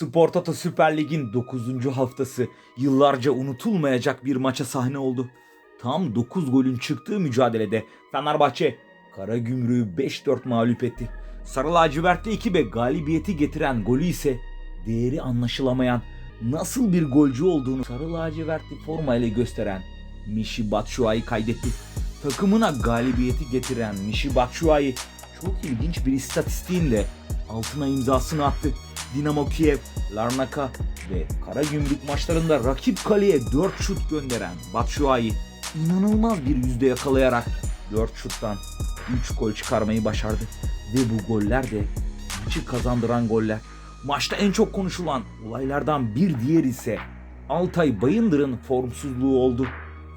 Spor Süper Lig'in 9. haftası yıllarca unutulmayacak bir maça sahne oldu. Tam 9 golün çıktığı mücadelede Fenerbahçe Karagümrük'ü 5-4 mağlup etti. Sarı lacivertli ekibe galibiyeti getiren golü ise değeri anlaşılamayan nasıl bir golcü olduğunu sarı lacivertli formayla gösteren Mişi Batshuayi kaydetti. Takımına galibiyeti getiren Mişi Batshuayi çok ilginç bir istatistiğinle altına imzasını attı. Dinamo Kiev, Larnaka ve Karagümrük maçlarında rakip kaleye 4 şut gönderen Batshuayi inanılmaz bir yüzde yakalayarak 4 şuttan 3 gol çıkarmayı başardı. Ve bu goller de maçı kazandıran goller. Maçta en çok konuşulan olaylardan bir diğer ise Altay Bayındır'ın formsuzluğu oldu.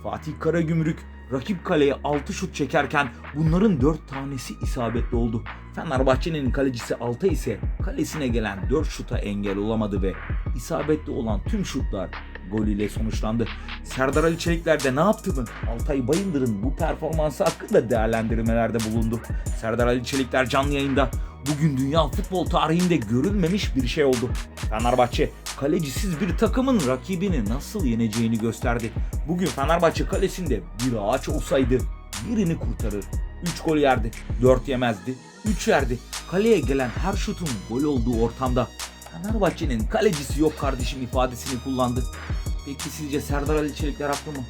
Fatih Karagümrük rakip kaleye 6 şut çekerken bunların 4 tanesi isabetli oldu. Fenerbahçe'nin kalecisi Altay ise kalesine gelen 4 şuta engel olamadı ve isabetli olan tüm şutlar gol ile sonuçlandı. Serdar Ali Çelikler de ne yaptı mı? Altay Bayındır'ın bu performansı hakkında değerlendirmelerde bulundu. Serdar Ali Çelikler canlı yayında bugün dünya futbol tarihinde görülmemiş bir şey oldu. Fenerbahçe kalecisiz bir takımın rakibini nasıl yeneceğini gösterdi. Bugün Fenerbahçe kalesinde bir ağaç olsaydı birini kurtarır. 3 gol yerdi, 4 yemezdi, 3 yerdi. Kaleye gelen her şutun gol olduğu ortamda Fenerbahçe'nin kalecisi yok kardeşim ifadesini kullandı. Peki sizce Serdar Ali Çelikler haklı mı?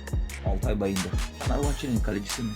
Altay Bayındır. Fenerbahçe'nin kalecisi mi?